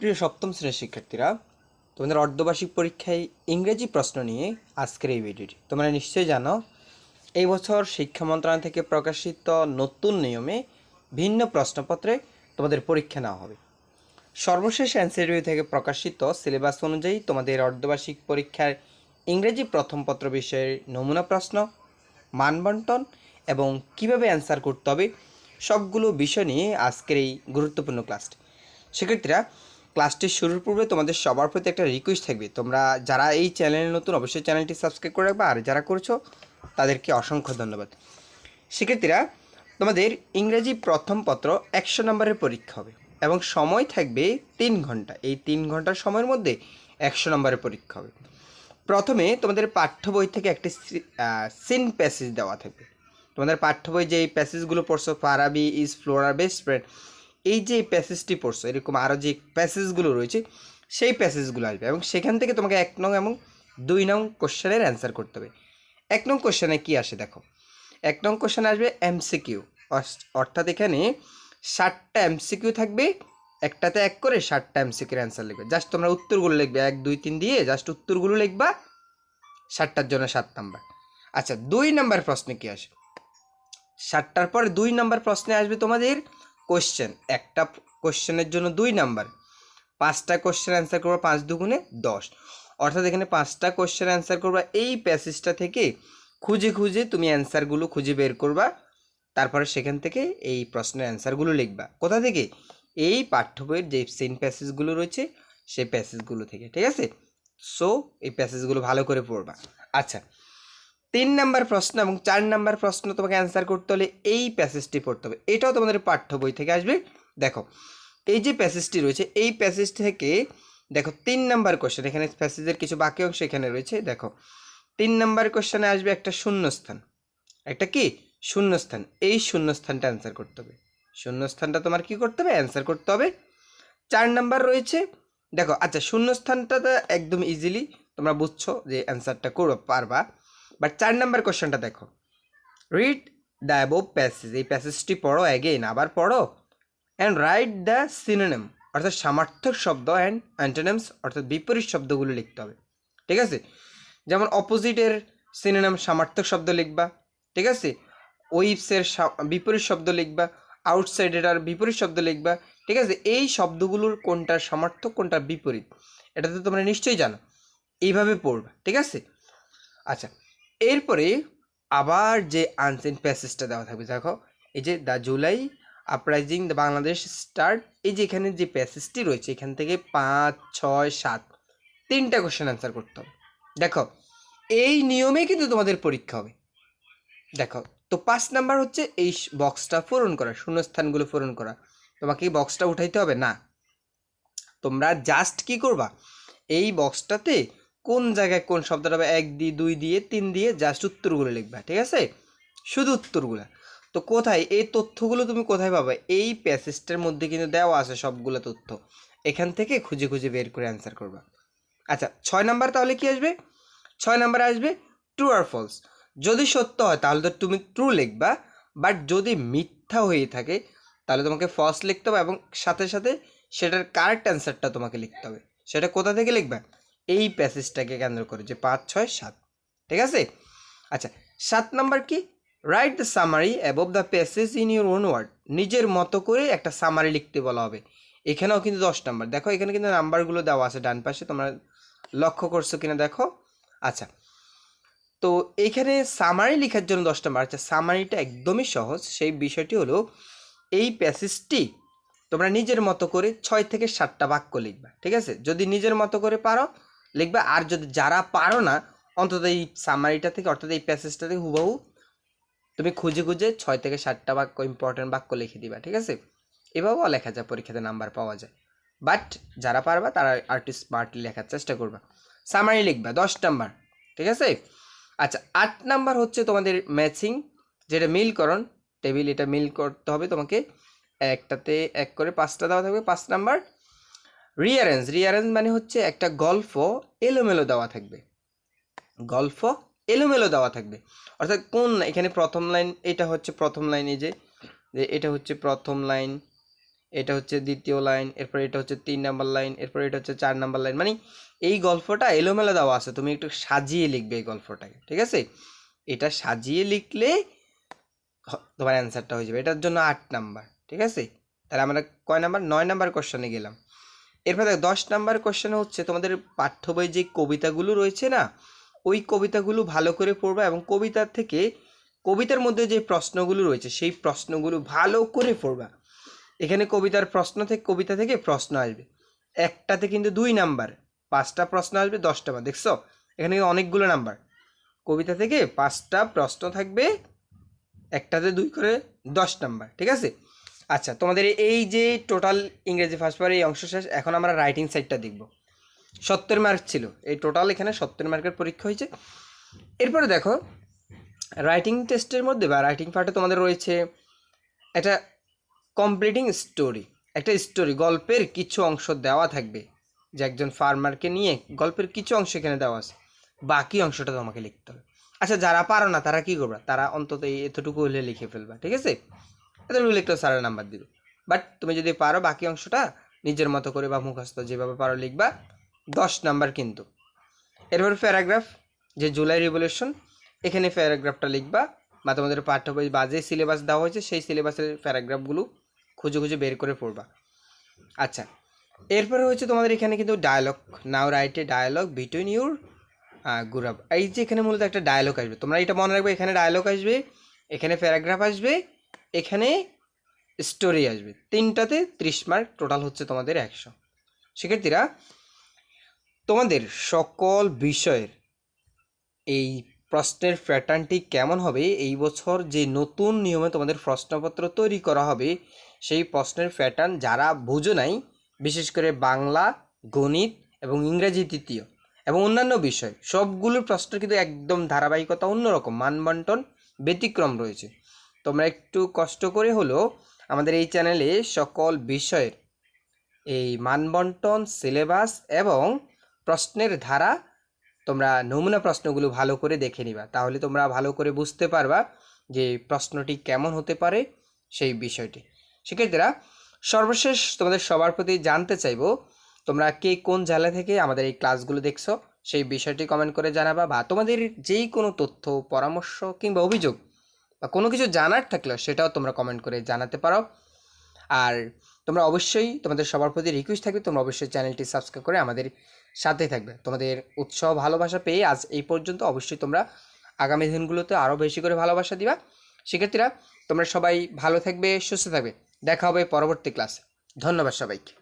প্রিয় সপ্তম শ্রেণির শিক্ষার্থীরা, তোমাদের অর্ধবার্ষিক পরীক্ষায় ইংরেজি প্রশ্ন নিয়ে আজকের এই ভিডিওটি। তোমরা নিশ্চয়ই জানো, এই বছর শিক্ষা মন্ত্রণালয় থেকে প্রকাশিত নতুন নিয়মে ভিন্ন প্রশ্নপত্রে তোমাদের পরীক্ষা নেওয়া হবে। সর্বশেষ এনসিডিবি থেকে প্রকাশিত সিলেবাস অনুযায়ী তোমাদের অর্ধবার্ষিক পরীক্ষার ইংরেজি প্রথম পত্র বিষয়ের নমুনা প্রশ্ন, মানবন্টন এবং কীভাবে অ্যান্সার করতে হবে, সবগুলো বিষয় নিয়ে আজকের এই গুরুত্বপূর্ণ ক্লাসটি। শিক্ষার্থীরা ক্লাসটি শুরুর পূর্বে তোমাদের সবার প্রতি একটা রিকোয়েস্ট থাকবে। তোমরা যারা এই চ্যানেলে নতুন, অবশ্যই চ্যানেলটি সাবস্ক্রাইব করে রাখবে। আর যারা করছ, তাদেরকে অসংখ্য ধন্যবাদ। শিক্ষার্থীরা, তোমাদের ইংরেজি প্রথম পত্র একশো নম্বরের পরীক্ষা হবে এবং সময় থাকবে তিন ঘণ্টা। এই তিন ঘণ্টার সময়ের মধ্যে একশো নম্বরের পরীক্ষা হবে। প্রথমে তোমাদের পাঠ্য বই থেকে একটি সিন প্যাসেজ দেওয়া থাকবে। তোমাদের পাঠ্য বই যে প্যাসেজগুলো পড়ছো ফারাবি ইজ ফ্লোরার বেস্ট ফ্রেন্ড এই যে প্যাসেজটি পড়ছো, এরকম আরও যে প্যাসেজগুলো রয়েছে, সেই প্যাসেজগুলো আসবে এবং সেখান থেকে তোমাকে এক নং এবং দুই নং কোশ্চেনের অ্যান্সার করতে হবে। এক নং কোশ্চেনে কী আসে দেখো? এক নং কোশ্চেন আসবে এমসিকিউ অর্থাৎ এখানে ষাটটা এমসিকিউ থাকবে, একটাতে এক করে ষাটটা এমসিকিউর অ্যান্সার লিখবে। জাস্ট তোমরা উত্তরগুলো লিখবে, এক, দুই, তিন দিয়ে জাস্ট উত্তরগুলো লিখবা ষাটটার জন্য সাত নাম্বার। আচ্ছা দুই নাম্বার প্রশ্নে কী আসে? ষাটটার পরে দুই নাম্বার প্রশ্নে আসবে তোমাদের কোশ্চেন একটা কোশ্চেনের জন্য দুই নাম্বার পাঁচটা কোশ্চেন অ্যান্সার করবা পাঁচ দুগুণে দশ। অর্থাৎ এখানে পাঁচটা কোশ্চেন অ্যান্সার করবা, এই প্যাসেজটা থেকে খুঁজে খুঁজে তুমি অ্যান্সারগুলো খুঁজে বের করবা, তারপরে সেখান থেকে এই প্রশ্নের অ্যান্সারগুলো লিখবা। কোথা থেকে? এই পাঠ্য বইয়ের যে সেন প্যাসেজগুলো রয়েছে, সেই প্যাসেজগুলো থেকে, ঠিক আছে? সো এই প্যাসেজগুলো ভালো করে পড়বা। আচ্ছা তিন নাম্বার প্রশ্ন এবং চার নাম্বার প্রশ্ন তোমাকে অ্যান্সার করতে হলে এই প্যাসেজটি পড়তে হবে। এটাও তোমাদের পাঠ্য বই থেকে আসবে। দেখো, এই যে প্যাসেজটি রয়েছে, এই প্যাসেজ থেকে দেখো, তিন নাম্বার কোশ্চেন এখানে প্যাসেজের কিছু বাকি অংশ এখানে রয়েছে। দেখো, তিন নাম্বার কোশ্চেনে আসবে একটা শূন্যস্থান। একটা কি? শূন্যস্থান। এই শূন্যস্থানটা অ্যান্সার করতে হবে। শূন্যস্থানটা তোমার কি করতে হবে? অ্যান্সার করতে হবে। চার নাম্বার রয়েছে, দেখো আচ্ছা শূন্যস্থানটা তো একদম ইজিলি তোমরা বুঝছ যে অ্যান্সারটা করবে পারবা। বাট চার নাম্বার কোশ্চেনটা দেখো। রিড দ্য অ্যাবোভ প্যাসেজ এই প্যাসেজটি পড়ো অ্যাগেইন আবার পড়ো। অ্যান্ড রাইট দ্য সিনোনেম অর্থাৎ সামার্থক শব্দ অ্যান্ড অ্যান্টোনেমস অর্থাৎ বিপরীত শব্দগুলো লিখতে হবে। ঠিক আছে? যেমন অপোজিটের সিনোনেম সামার্থক শব্দ লিখবা। ঠিক আছে? ওয়েবসের বিপরীত শব্দ লিখবা। আউটসাইডের আর বিপরীত শব্দ লিখবা। ঠিক আছে? এই শব্দগুলোর কোনটার সামার্থক কোনটার বিপরীত? এটা তো তোমরা নিশ্চয়ই জানো। এইভাবে পড়বা। ঠিক আছে? আচ্ছা এরপরে আবার যে আনসেন প্যাসেজটা দেওয়া থাকবে, দেখো, এই যে the July uprising the Bangladesh start এই যে এখানে যে প্যাসেজটি রয়েছে, এখান থেকে পাঁচ, ছয়, সাত, তিনটা কোশ্চেন অ্যান্সার করতে হবে। দেখো, এই নিয়মে কিন্তু তোমাদের পরীক্ষা হবে। দেখো, তো পাঁচ নাম্বার হচ্ছে এই বক্সটা পূরণ করা, শূন্যস্থানগুলো পূরণ করা। তোমাকে এই বক্সটা উঠাইতে হবে? না। তোমরা জাস্ট কি করবা? এই বক্সটাতে কোন জায়গায় কোন শব্দটা হবে? এক দিয়ে, দুই দিয়ে, তিন দিয়ে জাস্ট উত্তরগুলো লিখবা, ঠিক আছে? শুধু উত্তরগুলো। তো কোথায়? এই তথ্যগুলো তুমি কোথায় পাবে? এই প্যাসেজটার মধ্যে কিন্তু দেওয়া আছে সবগুলো তথ্য। এখান থেকে খুঁজে খুঁজে বের করে অ্যান্সার করবা। আচ্ছা ছয় নাম্বার তাহলে কি আসবে? ছয় নাম্বার আসবে ট্রু আর ফলস যদি সত্য হয়, তাহলে তো তুমি ট্রু লিখবা বাট যদি মিথ্যা হয়ে থাকে, তাহলে তোমাকে ফলস লিখতে হবে এবং সাথে সাথে সেটার কারেক্ট অ্যান্সারটা তোমাকে লিখতে হবে। সেটা কোথা থেকে লিখবা? এই প্যাসেজটাকে কেন্দ্র করে যে পাঁচ, ছয়, সাত। ঠিক আছে? আচ্ছা সাত নাম্বার কি? Write the summary above the passage in your own word নিজের মতো করে একটা সামারি লিখতে বলা হবে। এখানেও কিন্তু দশ নাম্বার। দেখো, এখানে কিন্তু নাম্বারগুলো দেওয়া আছে ডান পাশে। তোমরা লক্ষ্য করছ কিনা দেখো? আচ্ছা তো এইখানে সামারি লেখার জন্য দশ নাম্বার। আচ্ছা সামারিটা একদমই সহজ। সেই বিষয়টি হলো, এই প্যাসেজটি তোমরা নিজের মতো করে ছয় থেকে সাতটা বাক্য লিখবা। ঠিক আছে? যদি নিজের মতো করে পারো লিখবা, আর যদি যারা পারো না, অন্তত এই সামারিটা থেকে, অর্থাৎ এই প্যাসেজটা থেকে হুবহু তুমি খুঁজে খুঁজে ছয় থেকে সাতটা বাক্য ইম্পর্টেন্ট বাক্য লিখে দিবা, ঠিক আছে? এভাবেও লেখা যায়, পরীক্ষাতে নাম্বার পাওয়া যায়। বাট যারা পারবা, তারা আর একটু স্মার্টলি লেখার চেষ্টা করবা। সামারি লিখবা, দশ নাম্বার ঠিক আছে? আচ্ছা আট নাম্বার হচ্ছে তোমাদের ম্যাচিং যেটা মিলকরণ টেবিল এটা মিল করতে হবে তোমাকে। একটাতে এক করে পাঁচটা দেওয়া থাকবে, পাঁচ নাম্বার রিয়ারেঞ্জ রিয়ারেঞ্জ মানে হচ্ছে একটা গল্প এলোমেলো দেওয়া থাকবে। গল্প এলোমেলো দেওয়া থাকবে। অর্থাৎ কোন এখানে প্রথম লাইন এটা হচ্ছে প্রথম লাইনে যে যে এটা হচ্ছে প্রথম লাইন এটা হচ্ছে দ্বিতীয় লাইন এরপর এটা হচ্ছে তিন নাম্বার লাইন এরপর এটা হচ্ছে চার নাম্বার লাইন মানে এই গল্পটা এলোমেলো দেওয়া আছে। তুমি একটু সাজিয়ে লিখবে এই গল্পটাকে, ঠিক আছে? এটা সাজিয়ে লিখলে তোমার অ্যান্সারটা হয়ে যাবে। এটার জন্য আট নাম্বার, ঠিক আছে? তাহলে আমরা কয় নাম্বার? নয় নাম্বার কোশ্চেনে গেলাম। এরপর দেখ, দশ নাম্বার কোশ্চেনে হচ্ছে তোমাদের পাঠ্য বই যে কবিতাগুলো রয়েছে না, ওই কবিতাগুলো ভালো করে পড়বা এবং কবিতার থেকে কবিতার মধ্যে যে প্রশ্নগুলো রয়েছে, সেই প্রশ্নগুলো ভালো করে পড়বা। এখানে কবিতার প্রশ্ন থেকে, কবিতা থেকে প্রশ্ন আসবে। একটাতে কিন্তু দুই নাম্বার, পাঁচটা প্রশ্ন আসবে, দশটা বার দেখছ? এখানে অনেকগুলো নাম্বার। কবিতা থেকে পাঁচটা প্রশ্ন থাকবে, একটাতে দুই করে দশ নাম্বার, ঠিক আছে? আচ্ছা তোমাদের এই যে টোটাল ইংরেজি ফার্স্ট এই অংশ শেষ, এখন আমরা রাইটিং সাইডটা দেখব। সত্তর মার্ক ছিল। এই টোটাল এখানে সত্তর মার্কের পরীক্ষা হয়েছে। এরপরে দেখো রাইটিং টেস্টের মধ্যে বা রাইটিং পার্টে তোমাদের রয়েছে একটা কমপ্লিটিং স্টোরি একটা স্টোরি গল্পের কিছু অংশ দেওয়া থাকবে। যে একজন ফার্মারকে নিয়ে গল্পের কিছু অংশ এখানে দেওয়া আছে। বাকি অংশটা তোমাকে লিখতে হবে। আচ্ছা যারা পারো না, তারা কি করবে? তারা অন্তত এতটুকু হলে লিখে ফেলবা, ঠিক আছে? এতটুকু লিখতে স্যারের নাম্বার দিবে বাট তুমি যদি পারো বাকি অংশটা নিজের মতো করে বা মুখস্থ যেভাবে পারো লিখবা, দশ নাম্বার কিন্তু। এরপর প্যারাগ্রাফ যে জুলাই রিভলিউশন এখানে প্যারাগ্রাফটা লিখবা বা তোমাদের পাঠ্য বই বা যে সিলেবাস দেওয়া হয়েছে সেই সিলেবাসের প্যারাগ্রাফগুলো খুঁজে খুঁজে বের করে পড়বা। আচ্ছা এরপরে হচ্ছে তোমাদের এখানে কিন্তু ডায়লগ নাও রাইটে ডায়লগ বিটুইন ইউর গুরাব এই যে এখানে মূলত একটা ডায়লগ আসবে, তোমরা এটা মনে রাখবে, এখানে ডায়লগ আসবে, এখানে প্যারাগ্রাফ আসবে এখানে স্টোরি আসবে। তিনটাতে ত্রিশ মার্ক টোটাল হচ্ছে তোমাদের একশো। শিক্ষার্থীরা, তোমাদের সকল বিষয়ের এই প্রশ্নের প্যাটার্নটি কেমন হবে, এই বছর যে নতুন নিয়মে তোমাদের প্রশ্নপত্র তৈরি করা হবে, সেই প্রশ্নের প্যাটার্ন যারা বুঝো নাই, বিশেষ করে বাংলা, গণিত এবং ইংরেজি তৃতীয় এবং অন্যান্য বিষয়, সবগুলোর প্রশ্ন কিন্তু একদম ধারাবাহিকতা অন্যরকম, মানবন্টন ব্যতিক্রম রয়েছে। তোমরা একটু কষ্ট করে হলেও আমাদের এই চ্যানেলে সকল বিষয়ের এই মানবন্টন, সিলেবাস এবং প্রশ্নের ধারা তোমরা নমুনা প্রশ্নগুলো ভালো করে দেখে নিবা। তাহলে তোমরা ভালো করে বুঝতে পারবা যে প্রশ্নটি কেমন হতে পারে সেই বিষয়টি। শিক্ষার্থীরা, সর্বশেষ তোমাদের সবার প্রতি জানতে চাইব, তোমরা কে কোন জেলা থেকে আমাদের এই ক্লাসগুলো দেখছ? সেই বিষয়টি কমেন্ট করে জানাবা বা তোমাদের যেই কোনো তথ্য, পরামর্শ কিংবা অভিযোগ বা কোনো কিছু জানার থাকলে সেটাও তোমরা কমেন্ট করে জানাতে পারো। আর তোমরা অবশ্যই তোমাদের সবার প্রতি রিকোয়েস্ট থাকবে, তোমরা অবশ্যই চ্যানেলটি সাবস্ক্রাইব করে আমাদের সাথে থাকবে। তোমাদের উৎসাহ, ভালোবাসা পেয়ে আজ এই পর্যন্ত অবশ্যই তোমরা আগামী দিনগুলোতে আরও বেশি করে ভালোবাসা দিবা। শিক্ষার্থীরা, তোমরা সবাই ভালো থাকবে, সুস্থ থাকবে। দেখা হবে পরবর্তী ক্লাসে ধন্যবাদ সবাইকে।